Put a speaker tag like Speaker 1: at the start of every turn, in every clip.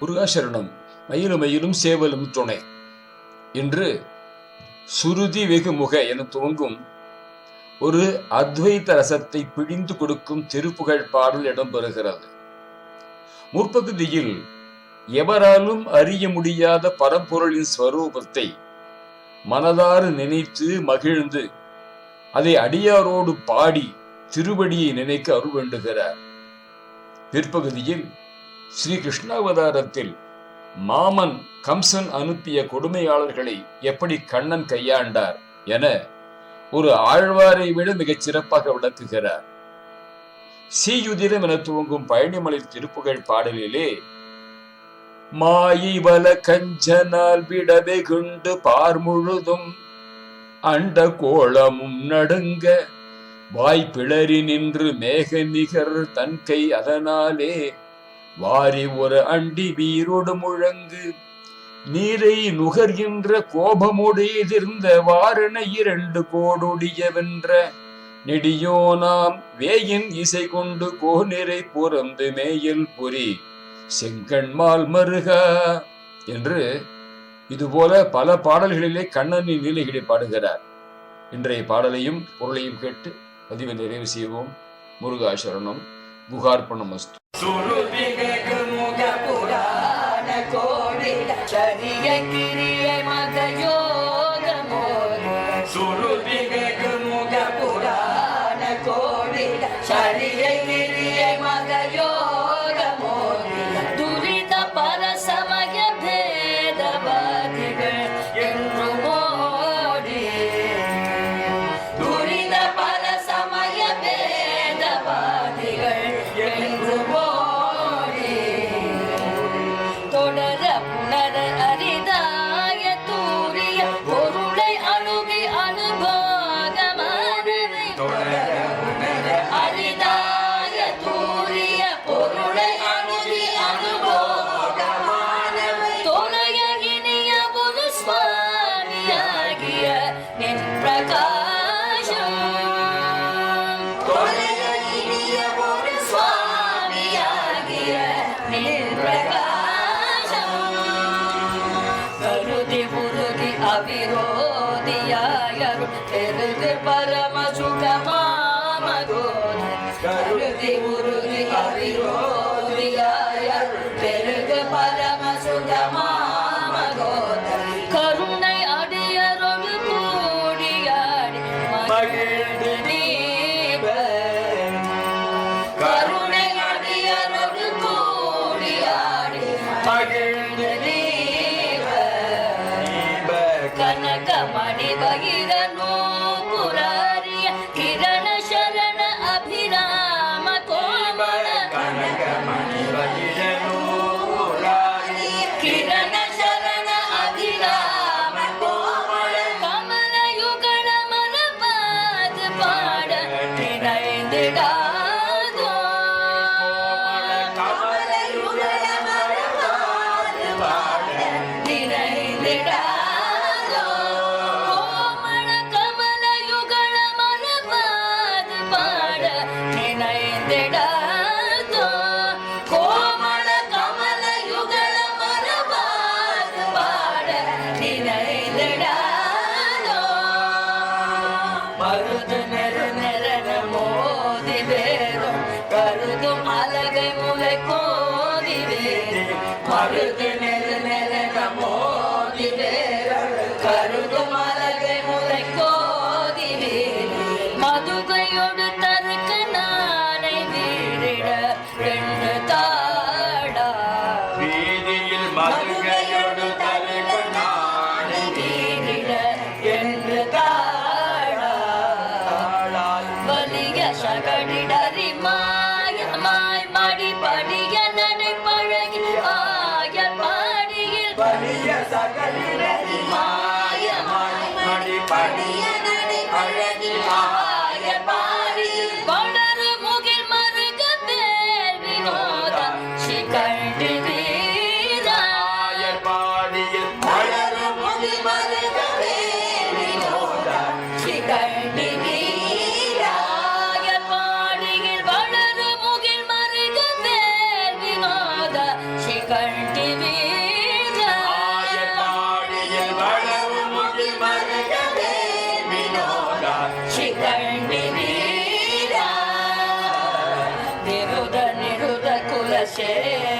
Speaker 1: முருகாசரணம் மயிலும் மயிலும் சேவலும் துணை. என்று சுருதி வெகுமுக என துவங்கும் ஒரு அத்வைத ரசத்தை பிழிந்து கொடுக்கும் திருப்புகழ் பாடல் இடம்பெறுகிறது. முற்பகுதியில் எவராலும் அறிய முடியாத பரம்பொருளின் ஸ்வரூபத்தை மனதாறு நினைத்து மகிழ்ந்து அதை அடியாரோடு பாடி திருவடியை நினைக்க அருள் வேண்டுகிறார். பிற்பகுதியில் ஸ்ரீ கிருஷ்ணாவதாரத்தில் மாமன் கம்சன் அனுப்பிய கொடுமையாளர்களை எப்படி கண்ணன் கையாண்டார் என ஒரு ஆழ்வாரை விட மிகச் சிறப்பாக விளக்குகிறார். சீயுதிரம் என துவங்கும் பழனிமலை திருப்புகழ் பாடலிலே மாயிவல கஞ்சனால் விட வெகுண்டு பார் முழுதும் அண்ட கோளமும் நடுங்க வாய் பிளறி நின்று மேக நிகர் தன் கை அதனாலே வாரி ஒரு அண்டி வீரோடு முழங்கு. நீரை நுகர்கின்ற கோபமுடையதிர்ந்த வாரண இரண்டு கோடுடியவென்ற நெடியோ நாம் வேயின் இசை கொண்டு கோநிறை புறந்து மேயில் புரி. செங்கண்மால் மருக என்று இதுபோல பல பாடல்களிலே கண்ணனின் நிலைகளை பாடுகிறார். இன்றைய பாடலையும் பொருளையும் கேட்டு பதிவை நிறைவு செய்வோம். முருகாசரணம் குகார்ப்பணம் அஸ்து
Speaker 2: மருது நெரு நெரன மோதி வேறும் கருதும் அலகை முலை கோதி வேறு. மருது நெரு நெரன மோதி வேறும் கருதும் அலகை முலை கோதி வேறு. நானை வீடிட ரெண்டு
Speaker 1: Axé.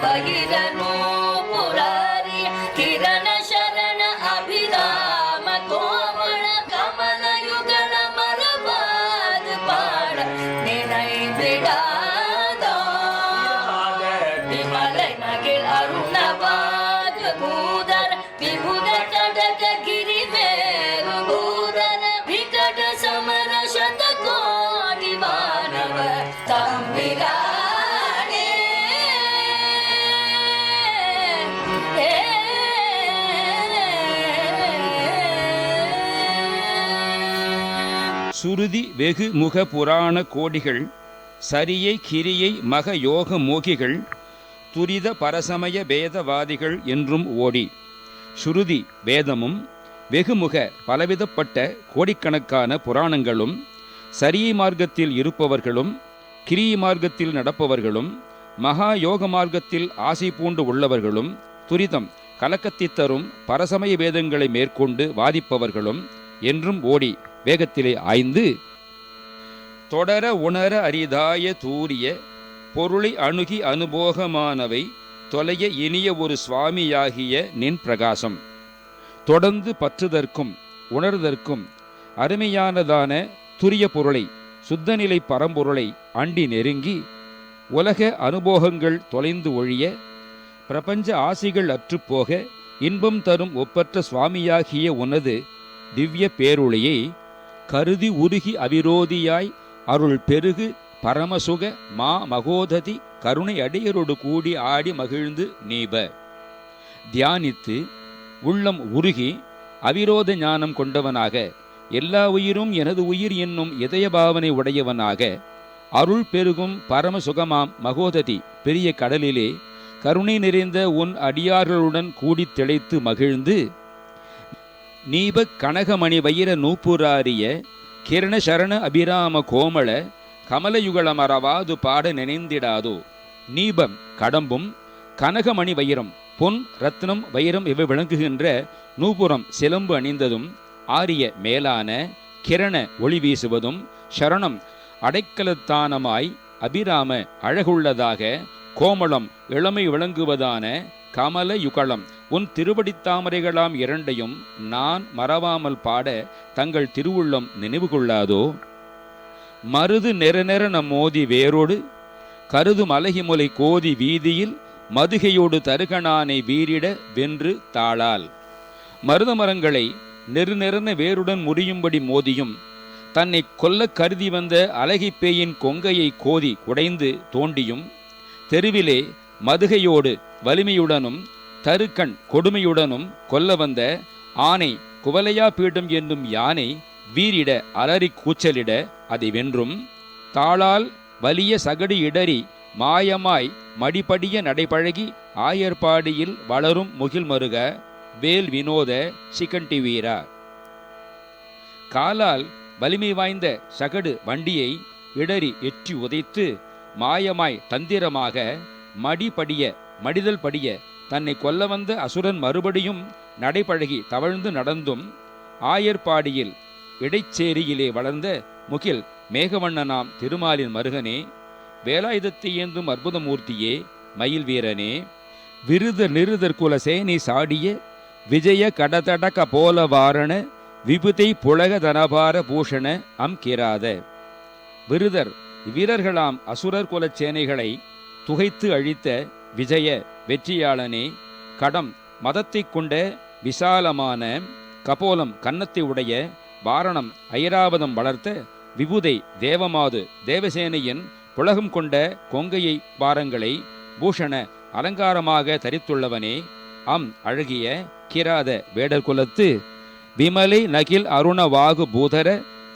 Speaker 1: bagi dan mu.
Speaker 3: சுருதி வெகு முக புராண கோடிகள் சரியை கிரியை மக யோக மோகிகள் துரித பரசமய பேதவாதிகள் என்றும் ஓடி. சுருதி வேதமும் வெகுமுக பலவிதப்பட்ட கோடிக்கணக்கான புராணங்களும் சரியை மார்க்கத்தில் இருப்பவர்களும் கிரியை மார்க்கத்தில் நடப்பவர்களும் மகா யோக மார்க்கத்தில் ஆசை பூண்டு உள்ளவர்களும் துரிதம் கலக்கத்தை தரும் பரசமய வேதங்களை மேற்கொண்டு வாதிப்பவர்களும் என்றும் ஓடி. வேகத்திலே ஆய்ந்து தொடர உணர அரிதாய தூரிய பொருளை அணுகி அனுபோகமானவை தொலைய இனிய ஒரு சுவாமியாகிய நின் பிரகாசம். தொடர்ந்து பற்றுதற்கும் உணர்தற்கும் அருமையானதான துரிய பொருளை சுத்தநிலை பரம்பொருளை அண்டி நெருங்கி உலக அனுபோகங்கள் தொலைந்து ஒழிய பிரபஞ்ச ஆசைகள் அற்றுப்போக இன்பம் தரும் ஒப்பற்ற சுவாமியாகிய உனது திவ்ய பேருளையை கருதி உருகி அவிரோதியாய் அருள் பெருகு பரமசுக மா மகோததி கருணை அடியரோடு கூடி ஆடி மகிழ்ந்து நீப. தியானித்து உள்ளம் உருகி அவிரோத ஞானம் கொண்டவனாக எல்லா உயிரும் எனது உயிர் என்னும் இதய பாவனை உடையவனாக அருள் பெருகும் பரம சுகமாம் மகோததி பெரிய கடலிலே கருணை நிறைந்த உன் அடியார்களுடன் கூடி திளைத்து மகிழ்ந்து நீப கனகமணி வைர நூப்புராரிய கிரண சரண அபிராம கோமள கமலயுகள மறவாது பாட நினைந்திடாதோ? நீபம் கடம்பும் கனகமணி வைரம் பொன் ரத்னம் வைரம் இவை விளங்குகின்ற நூபுரம் சிலம்பு அணிந்ததும் ஆரிய மேலான கிரண ஒளி வீசுவதும் சரணம் அடைக்கலத்தானமாய் அபிராம அழகுள்ளதாக கோமளம் இளமை விளங்குவதான கமல யுகலம் உன் திருவடித்தாமரைகளாம் இரண்டையும் நான் மறவாமல் பாட தங்கள் திருவுள்ளம் நினைவு கொள்ளாதோ? மருது நெர நெர மோதி வேரோடு கருது மலகிமுலை கோதி வீதியில் மதுகையோடு தருகனானை வீரிட வென்று தாளால். மருத மரங்களை நெரு நெருன வேருடன் முறியும்படி மோதியும் தன்னை கொல்ல கருதி வந்த அழகிப்பேயின் கொங்கையை கோதி உடைந்து தோண்டியும் தெருவிலே மதுகையோடு வலிமையுடனும் தருக்கண் கொடுமையுடனும் கொல்ல வந்த ஆனை குவலையா பீடம் என்னும் யானை வீரிட அலறி கூச்சலிட அதை வென்றும். தாளால் வலிய சகடு இடறி மாயமாய் மடிபடிய நடைபழகி ஆயர்பாடியில் வளரும் முகில் மருக வேல் வினோத சிகண்டி வீரா. காலால் வலிமை வாய்ந்த சகடு வண்டியை இடறி எற்றி உதைத்து மாயமாய் தந்திரமாக மடிபடிய மடிதல் படிய தன்னை கொல்ல வந்த அசுரன் மறுபடியும் நடைபழகி தவழ்ந்து நடந்தும் ஆயர்பாடியில் இடைச்சேரியிலே வளர்ந்த முகில் மேகவண்ணனாம் திருமாலின் மருகனே வேலாயுதத்தை ஏந்தும் அற்புதமூர்த்தியே மயில் வீரனே விருத நிருதர் குல சேனி சாடிய விஜய கடதடக போல வாரண விபுதை புலக தனபார பூஷண அம் கிராத. விருதர் வீரர்களாம் அசுரர் குலச் சேனைகளை துகைத்து அழித்த விஜய வெற்றியாளனே கடம் மதத்தைக் கொண்ட விசாலமான கபோலம் கன்னத்தை உடைய வாரணம் ஐராவதம் வளர்த்த விபுதை தேவமாது தேவசேனையின் புலகம் கொண்ட கொங்கையை பாரங்களை பூஷண அலங்காரமாக தரித்துள்ளவனே அம் அழகிய கிராத வேடர் குலத்து விமலை நகில் அருண வாகு பூதர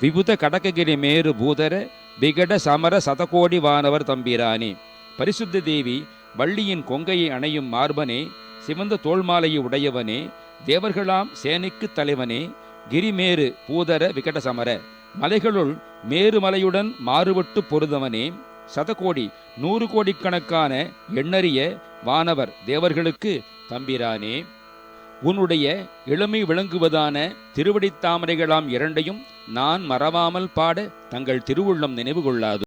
Speaker 3: விபுத கடககிரி மேரு பூதர விகட சமர சதகோடி வானவர் தம்பிரானே பரிசுத்த தேவி வள்ளியின் கொங்கையை அணையும் மார்பனே சிவந்த தோள்மாலையை உடையவனே தேவர்களாம் சேனைக்கு தலைவனே கிரிமேறு பூதர விகடசமர மலைகளுள் மேருமலையுடன் மாறுபட்டு பொருதவனே சதகோடி நூறு கோடிக்கணக்கான எண்ணறிய வானவர் தேவர்களுக்கு தம்பிரானே. உன்னுடைய இளமை விளங்குவதான திருவடித்தாமரைகளாம் இரண்டையும் நான் மறவாமல் பாட தங்கள் திருவுள்ளம் நினைவு கொள்ளாது